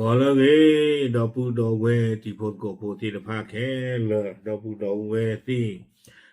วอลเงดอกปูดอกเวที่พนกโพติะพาแค่เลดอกปูดอกเวติ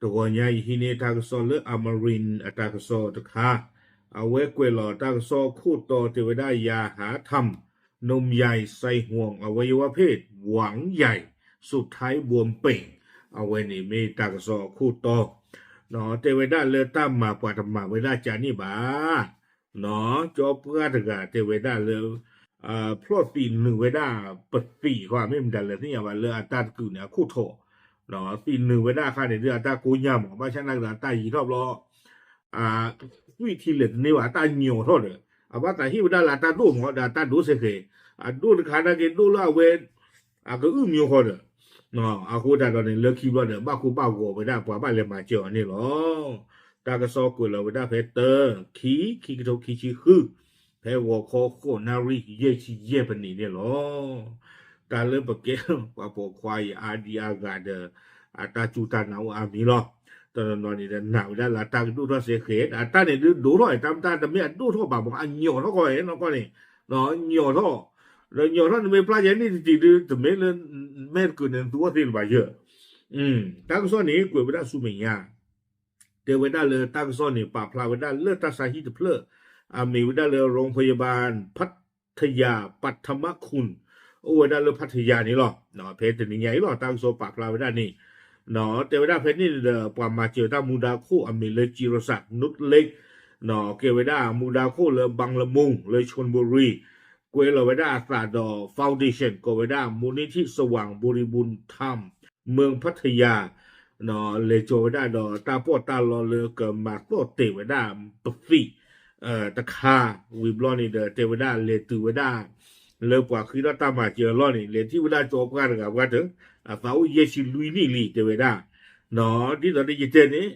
ตัวใหญ่ฮินเนทากโซอเลอมารินอตากโซอตคาเอาเวกเวลอตากโซคู่ต่อเทวดายาหาธรรม นมใหญ่ใส่ห่วงอวัยวะเพศ หวังใหญ่ สุดท้ายบวมเป่งเอาไว้นี่มีตากโซคู่ต่อหนอเทวดาเลือตั้มมาปัตมาเวลาจานิบาหนอจบเพื่อตกาเทวดาเลือ အာဖလော့တီနဝေဒာပတိဟောမေမဒလသိယဝလအတတ်ကုနေခုထောနော်တီနဝေဒာခနေဒီအတကိုညမောဘာချနာကတာရီတော့လောအာသူ့ထီလေနေဝတာညောတော့တယ်အဘတာဟိဝဒလာတာတို့မောဒါတာတို့စေခေအတို့ခါနာကေတို့လာဝဲအကူမျိုးခေါ်တယ်နော်အခုတာတော့နေလက်ကီဘတ်တယ်ဘကူပောက်ကိုဝဒပွားပါလေမှာကြော်နေလောတာကစောကိုလဝဒဖဲတခီခီကတော့ခီချီဟူ ဘဲဝခေါ်ကိုနာရီရဲ့ချီရဲ့ပနေတယ်လောတာလပကေပပခွာအာဒီယာဂါဒအတာချူတာနာဝအမီလောတော်တော်နေတဲ့နောက်လာလာတာတို့တော့စေခေအတာနေတို့တော့တမ်တာတမေတို့တော့ပါဘောအညောတော့ကိုရနော်ကိုနေနော်ညောတော့လောညောတော့မေပလာရနေတီတီတမေလမဲကုနေသူဝသိလပါရဲ့อืมတာကစောနေကိုဗဒဆုမညာတေဝဒလေတာကစောနေပါဖလာဝဒလေတာစာဟီတဖလော sa hi de ple à mi người ta le rong phi ban พัทยาปัทมคุณโอ้ người ta le พัทยานี่หรอเนาะเพจนี่ใหญ่หรอ ta cái số bà pla người ta นี่เนาะแต่เวลาเพจนี่เดปามมาเจอตามูดาคู่อเมเลจิรศักดิ์นุชเล็กเนาะเกเวดามูดาคู่เลยบังละมุงเลยชลบุรีกวยลเวดาสาดอฟาวเดชั่นกวยเวดามูลนิธิสว่างบริบูรณ์ธรรม เมืองพัทยาเนาะเลโจเวดาดอตาปอตาลอเลเกมาโตเตเวดาปฟี่ ตะคาวิบลอนี่เดเตเวดาเลตูเวดาเลปว่าคือตามาเจอลอนี่เลที่เวดาโจกานกับว่าถึงอาฟาวเยชิลุยนี่ลีเตเวดาเนาะที่ตอนนี้จิเตนี่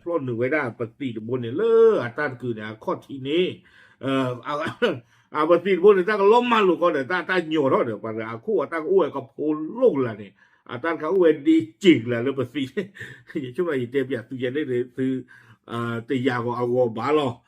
พลอนหนึ่งเวดาปฏิบนเนี่ยเลออัตราคือเนี่ยข้อที่นี้เอ่อเอาอาบติบนตาก็ล้มมาลูกก็เดตาตาหยอดเด้อปะอาคู่ตาก็อ้วยก็โพลงละเนี่ยอาตาเขาอ้วยดีจิกละแล้วปะสิช่วยเตเปียตุเยได้เลยคืออ่าตยาก็เอาก็บาลออืมอต่อนนี้เอเอาวเทวดาลอ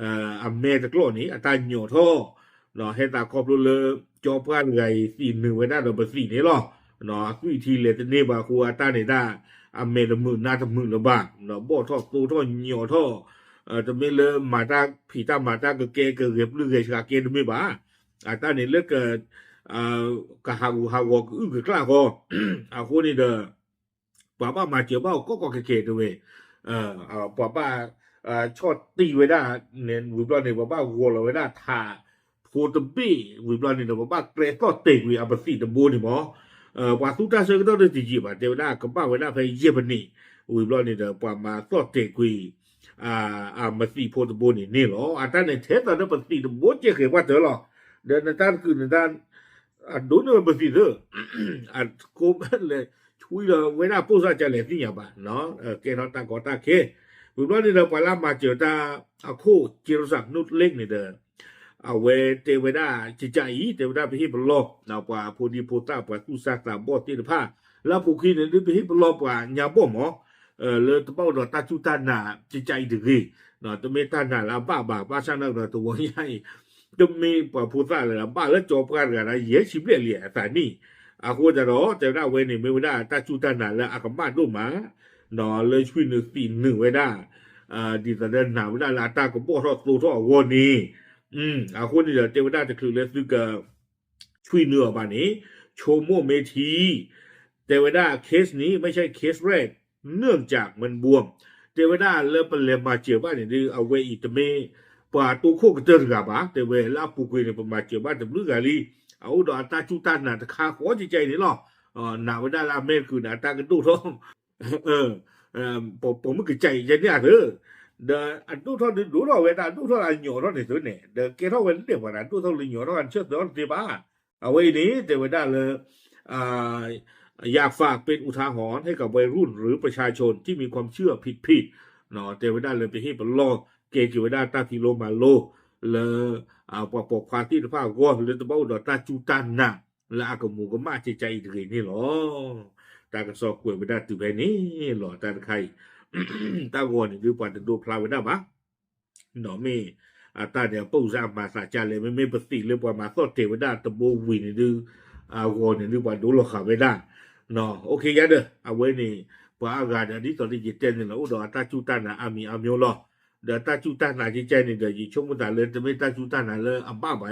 อ่ออเมตะกลนี้อัตาโยโทเนาะเฮตาครอบลุเลจอบกันไงสี่หนึ่งไว้ได้ดอกเบอร์สี่นี่หรอเนาะสุยทีเลตเนบาคูอัตาเนี่ยได้าอเมตะมือนาทะมือละบาเนาะบ่ทอตูทอโยโทเอ่อจะไม่เริ่มมาตาผีตามาตาเกเกเกเก็บลือเกชาเกนไม่บ้าอาตาเนี่ยเลือกเกิดอ่ากะฮากูหาวกอึกกล้าก็อาคนนี้เด้อป้าป้ามาเจียวบ้าก็ก็เกเกตัวเวเอ่อป้าป้า 呃，错地位那年维布拉尼爸爸沃了维那他，佛的比维布拉尼的爸爸格多地位阿不是的波尼么？呃，瓦苏扎说个到的地基吧，对那个爸维那可以耶不尼维布拉尼的爸妈做地位啊啊不是佛的波尼尼咯，啊但那天到那不是的波杰给我得了，那那但是那但啊都那不是的啊，哥们嘞，除了维那菩萨家来听呀吧，喏，呃，给他当搞大开。 อหรอ de natan ku natan a dono ba fi de a ko le chui la we na po sa cha le ti ya ba no ke no ta ko ta ke bu lo ni de pa la ma che ta a ko chi ro sa nut lek ni de a we te we da chi cha yi te we da bi bu lo na pa po di po ta pa tu sa ta bo ti de pa la pu ki ne de bi bu lo pa nya bo mo เออเลยตะเป้าดอตาจุตานาจิใจดึกเนา nó lên chui nửa phi nửa với đã à đi ra đây nào với đã là ta cũng bỏ sót số sót vô nè ừ à hôm นี่ là tiêu với đã thì cứ lấy cái chui nửa bà này ชโมเมทีเทวดาเคสนี้ไม่ใช่เคสแรก เนื่องจากมันบวมเทวดาเริ่มเป็นเลมาเจียบ้านเนี่ยดือเอาไว้อีตเม่ปาตัวโคกเจอกับบาเทวลาปุกุยนเป็นมาเจียบ้านแต่ลูกกาลีเอาดอกตาจุตาหนาตะคาขอใจใจนี่หรอเออหนาวได้ลาเมคือหนาตากระดูกท้อง เออผมผมมันคืใจเย็นเนี่ยเออเดออันตู้ท่อนดูท่อเวลาตู้ท่อนอันหยท่อนเตัวเนี่ยเดอเกท่อเวลเดียวกันตู้ท่อนโยท่อนเชื่อตัวนที่บ้าเอาไว้นี้แต่เวลาเลยอ่าอยากฝากเป็นอุทาหรณ์ให้กับวัยรุ่นหรือประชาชนที่มีความเชื่อผิดๆเนาะเทวดาเลยไปให้บลอกเกจิวดาตาทีโรมาโลเลอาปอปอกความที่ภาพคก็เลยตัวเบ้าดอตาจูตันนะและอากมูก็มาใจใจอีกนี่หรอ ตากรสอกวยไม่ได้ตื่นไปนี่หล่อตาใครตากวนหยู่ปันถึงดูพลาไว้ได้บ้างหนอมีอาตาเนี่ยปู่ซามาสาจาเลยไม่ไม่ปฏิเลยว่ามาสอดเทวดาตะโบวินดูอาวหนดูปัดดูหลอกขาไม่ได้หนอโอเคยัดเด้อเอาไว้นี่พออากาศนี้ตอนที่เจิตใเนี่ยเราอุดรตาจูตานะอามีอามิโอลเดี๋ยวตาจูตานะจิตใจเนี่ยเดี๋ยวยิ่งชมมุตาเลยจะไม่ตาจูตานะเลยอับบ้าไป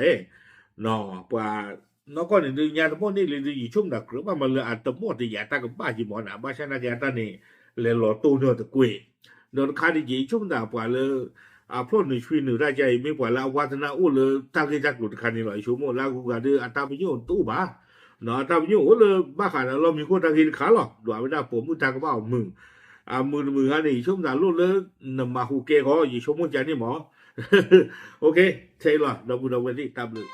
หนาะพอ nó có nên đưa nhà tao đi lên gì chung đặc cửa mà mà lừa ăn tao mua thì giả ta cũng ba gì món nào ba sao na giả ta này lừa lọ tu nữa thì quỷ nó khai đi gì chung đặc quả lừa à phụ nữ chuyên nữ ra chạy mấy quả là quan thân ô lừa ta cái chắc được khai đi loại số một là cũng cả đưa ăn tao bây giờ tu bà nó tao bây giờ ô lừa ba khả năng lo mình có ta cái khá lọ đoạn với đa phố mua ta có bảo mừng à mừng mừng anh đi chung đặc luôn lừa nằm mà hù kê có gì số một chả đi mỏ ok thế là đâu đâu vậy đi tạm được